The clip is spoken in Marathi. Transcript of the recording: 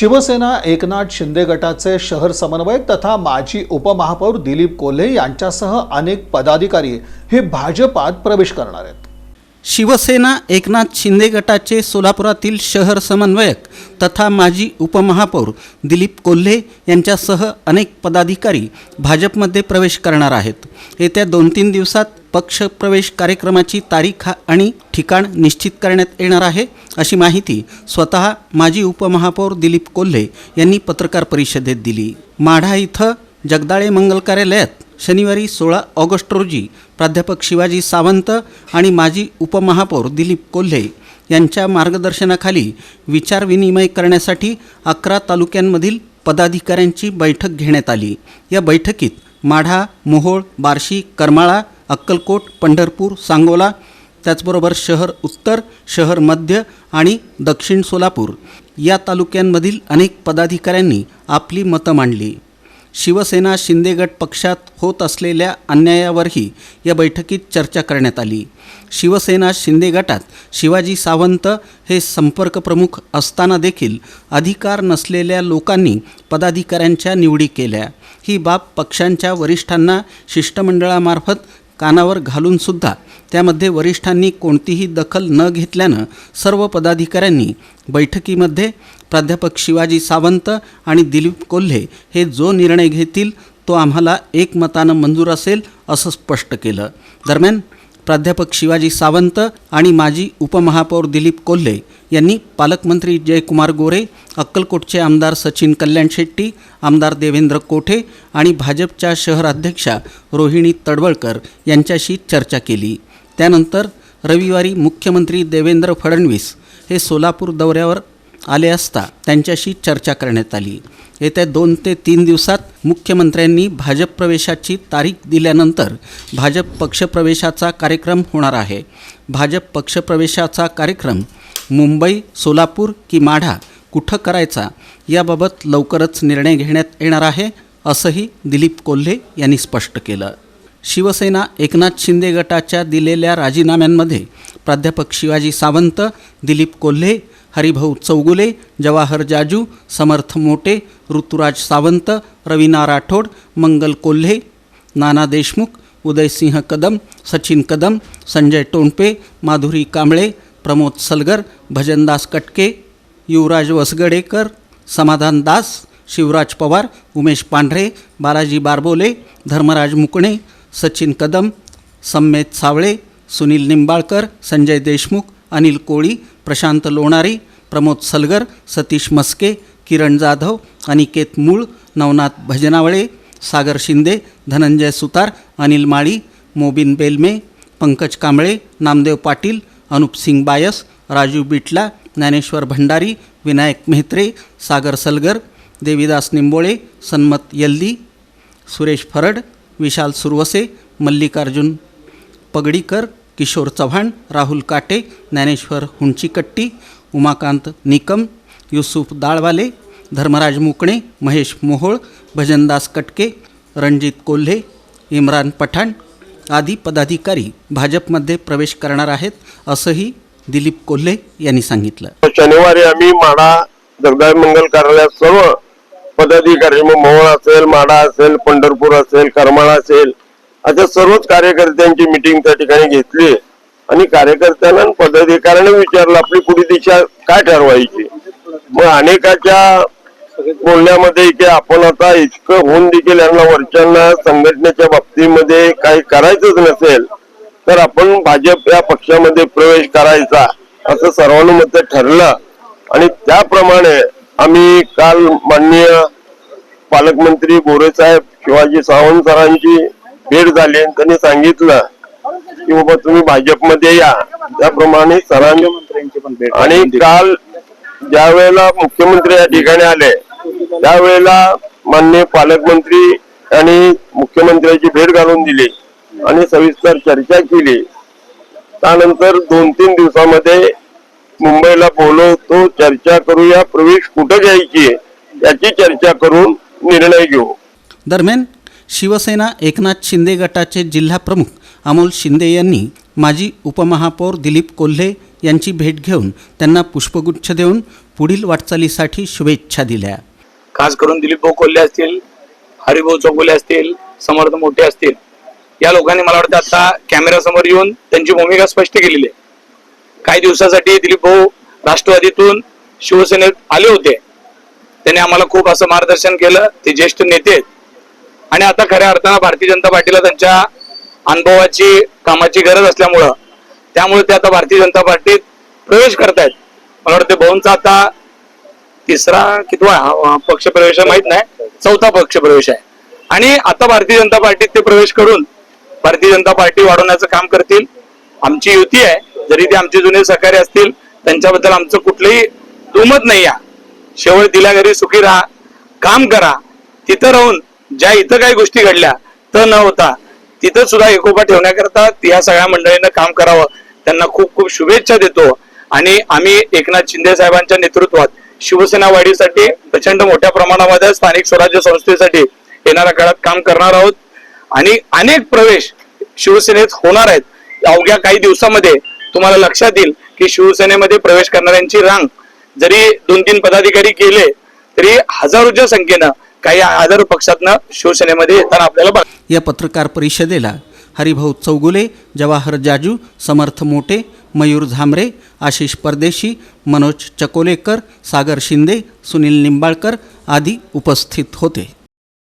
शिवसेना एकनाथ शिंदे गटाचे शहर समन्वयक तथा माजी उपमहापौर दिलीप कोल्हे यांच्यासह अनेक पदाधिकारी हे भाजपात प्रवेश करणार आहेत. शिवसेना एकनाथ शिंदे गटाचे सोलापुरातील शहर समन्वयक तथा माजी उपमहापौर दिलीप कोल्हे यांच्यासह अनेक पदाधिकारी भाजपमध्ये प्रवेश करणार आहेत. येत्या दोन तीन दिवसात पक्ष प्रवेश कार्यक्रमाची तारीख आणि ठिकाण निश्चित करण्यात येणार आहे अशी माहिती स्वतः माजी उपमहापौर दिलीप कोल्हे यांनी पत्रकार परिषदेत दिली. माढा इथं जगदाळे मंगल कार्यालयात शनिवारी सोळा ऑगस्ट रोजी प्राध्यापक शिवाजी सावंत आणि माजी उपमहापौर दिलीप कोल्हे यांच्या मार्गदर्शनाखाली विचारविनिमय करण्यासाठी अकरा तालुक्यांमधील पदाधिकाऱ्यांची बैठक घेण्यात आली. या बैठकीत माढा मोहोळ बार्शी करमाळा अक्कलकोट पंढरपूर सांगोला त्याचबरोबर शहर उत्तर शहर मध्य आणि दक्षिण सोलापूर. या तालुक्यांमधील अनेक पदाधिकाऱ्यांनी आपली मतं मांडली. शिवसेना शिंदेगट पक्षात होत असलेल्या अन्यायावरही या बैठकीत चर्चा करण्यात आली. शिवसेना शिंदे गटात शिवाजी सावंत हे संपर्क प्रमुख असताना देखील अधिकार नसलेल्या लोकांनी पदाधिकाऱ्यांच्या निवडी केल्या. ही बाब पक्षांच्या वरिष्ठांना शिष्टमंडळामार्फत कानावर घालूनसुद्धा त्यामध्ये वरिष्ठांनी कोणतीही दखल न घेतल्यानं सर्व पदाधिकाऱ्यांनी बैठकीमध्ये प्राध्यापक शिवाजी सावंत आणि दिलीप कोल्हे हे जो निर्णय घेतील तो आम्हाला एकमतानं मंजूर असेल असं स्पष्ट केलं. दरम्यान प्राध्यापक शिवाजी सावंत आणि माजी उपमहापौर दिलीप कोल्हे यांनी पालकमंत्री जयकुमार गोरे अक्कलकोटचे आमदार सचिन कल्याण शेट्टी आमदार देवेंद्र कोठे आणि भाजपच्या शहराध्यक्षा रोहिणी तडवळकर यांच्याशी चर्चा केली. त्यानंतर रविवारी मुख्यमंत्री देवेंद्र फडणवीस हे सोलापूर दौऱ्यावर आले असता त्यांच्याशी चर्चा करण्यात आली. येत्या दोन ते तीन दिवसात मुख्यमंत्र्यांनी भाजप प्रवेशाची तारीख दिल्यानंतर भाजप पक्षप्रवेशाचा कार्यक्रम होणार आहे. भाजप पक्षप्रवेशाचा कार्यक्रम मुंबई सोलापूर की माढा कुठं करायचा याबाबत लवकरच निर्णय घेण्यात येणार आहे असंही दिलीप कोल्हे यांनी स्पष्ट केलं. शिवसेना एकनाथ शिंदे गटाच्या दिलेल्या राजीनाम्यांमध्ये प्राध्यापक शिवाजी सावंत दिलीप कोल्हे हरिभाऊ चौगुले जवाहर जाजू समर्थ मोटे ऋतुराज सावंत रवीना राठोड मंगल कोल्हे नाना देशमुख उदयसिंह कदम सचिन कदम संजय टोणपे माधुरी कांबळे प्रमोद सलगर भजनदास कटके युवराज वसगडेकर समाधान दास शिवराज पवार उमेश पांढरे बालाजी बारबोले धर्मराज मुकणे सचिन कदम सम्मेत सावळे सुनील निंबाळकर संजय देशमुख अनिल कोळी प्रशांत लोणारी प्रमोद सलगर सतीश मस्के किरण जाधव अनिकेत मूळ नवनाथ भजनावळे सागर शिंदे धनंजय सुतार अनिल माळी मोबिन बेलमे पंकज कांबळे नामदेव पाटील अनुप सिंग बायस राजू बिटला ज्ञानेश्वर भंडारी विनायक मेहत्रे सागर सलगर देविदास निंबोळे सन्मत यल्दी सुरेश फरड विशाल सुरवसे मल्लिकार्जुन पगडीकर किशोर चव्हाण राहुल काटे ज्ञानेश्वर हुंचीकट्टी उमाकांत निकम युसुफ दाळवाले धर्मराज मुकणे महेश मोहोळ भजनदास कटके रणजित कोल्हे इम्रान पठाण आदी पदाधिकारी भाजपमध्ये प्रवेश करणार आहेत असंही दिलीप कोल्हे यांनी सांगितलं. शनिवारी आम्ही माडा जगदाय मंगल कार्यालयात सर्व पदाधिकारी मग मोहोळ असेल माडा असेल पंढरपूर असेल करमाळा असेल अशा सर्वच कार्यकर्त्यांची मिटिंग त्या ठिकाणी घेतली आणि कार्यकर्त्यांना आणि पदाधिकाऱ्यांना विचारलं आपली पुढे दिशा काय ठरवायची? मग अनेकाच्या बोलण्यामध्ये की आपण आता इतकं होऊन देखील यांना वरच्यांना संघटनेच्या बाबतीमध्ये काही करायचंच नसेल तर आपण भाजप या पक्षामध्ये प्रवेश करायचा असं सर्वानुमत ठरलं. आणि त्याप्रमाणे आम्ही काल माननीय पालकमंत्री गोरेसाहेब शिवाजी सावंत सरांची भेट झाली आणि त्यांनी सांगितलं की बाबा तुम्ही भाजपमध्ये या. त्याप्रमाणे सरांनी आणि काल ज्या वेळेला मुख्यमंत्री या ठिकाणी आले त्यावेळेला माननीय पालकमंत्री आणि मुख्यमंत्र्यांची भेट घालून दिली आणि सविस्तर चर्चा केली. त्यानंतर दोन तीन दिवसामध्ये मुंबईला बोलवतो चर्चा करूया प्रवेश कुठं घ्यायची याची चर्चा करून निर्णय घेऊ. दरम्यान शिवसेना एकनाथ शिंदे गटाचे जिल्हा प्रमुख अमोल शिंदे यांनी माजी उपमहापौर दिलीप कोल्हे यांची भेट घेऊन त्यांना पुष्पगुच्छ देऊन पुढील वाटचालीसाठी शुभेच्छा दिल्या. खास करून दिलीप भाऊ कोल्हे असतील हरिभाऊ चौगुले असतील समर्थ मोठे असतील या लोकांनी मला वाटतं आता कॅमेऱ्यासमोर येऊन त्यांची भूमिका स्पष्ट केलेली आहे. काही दिवसासाठी दिलीप भाऊ राष्ट्रवादीतून शिवसेनेत आले होते. त्यांनी आम्हाला खूप असं मार्गदर्शन केलं. ते ज्येष्ठ नेते आहेत. आणि आता खऱ्या अर्थानं भारतीय जनता पार्टीला त्यांच्या अनुभवाची कामाची गरज असल्यामुळं त्यामुळे ते आता भारतीय जनता पार्टीत प्रवेश करतायत. मला वाटतं भाऊंचा आता तिसरा कितवा पक्षप्रवेश पक्ष प्रवेश माहीत नाही. चौथा पक्ष प्रवेश आहे. आणि आता भारतीय जनता पार्टीत ते प्रवेश करून भारतीय जनता पार्टी वाढवण्याचं काम करतील. आमची युती आहे. जरी ते आमचे जुने सहकारी असतील त्यांच्याबद्दल आमचं कुठलंही दुमत नाही या शेवट दिल्या घरी सुखी राहा काम करा तिथं राहून ज्या इथं काही गोष्टी घडल्या तर न होता तिथं सुद्धा एकोपा ठेवण्याकरता या सगळ्या मंडळीनं काम करावं. त्यांना खूप खूप शुभेच्छा देतो. आणि आम्ही एकनाथ शिंदे साहेबांच्या नेतृत्वात शिवसेना वाढीसाठी प्रचंड मोठ्या प्रमाणामध्ये स्थानिक स्वराज्य संस्थेसाठी येणाऱ्या काळात काम करणार आहोत. आणि अनेक प्रवेश शिवसेनेत होणार आहेत. अवघ्या काही दिवसामध्ये तुम्हाला लक्षात येईल की शिवसेनेमध्ये प्रवेश करणाऱ्यांची रांग जरी दोन तीन पदाधिकारी केले तरी हजारोच्या संख्येनं काही आदर पक्षातनं शिवसेनेमध्ये येताना आपल्याला या पत्रकार परिषदेला हरिभाऊ चौगुले जवाहर जाजू समर्थ मोटे मयूर झामरे आशिष परदेशी मनोज चकोलेकर सागर शिंदे सुनील निंबाळकर आदी उपस्थित होते.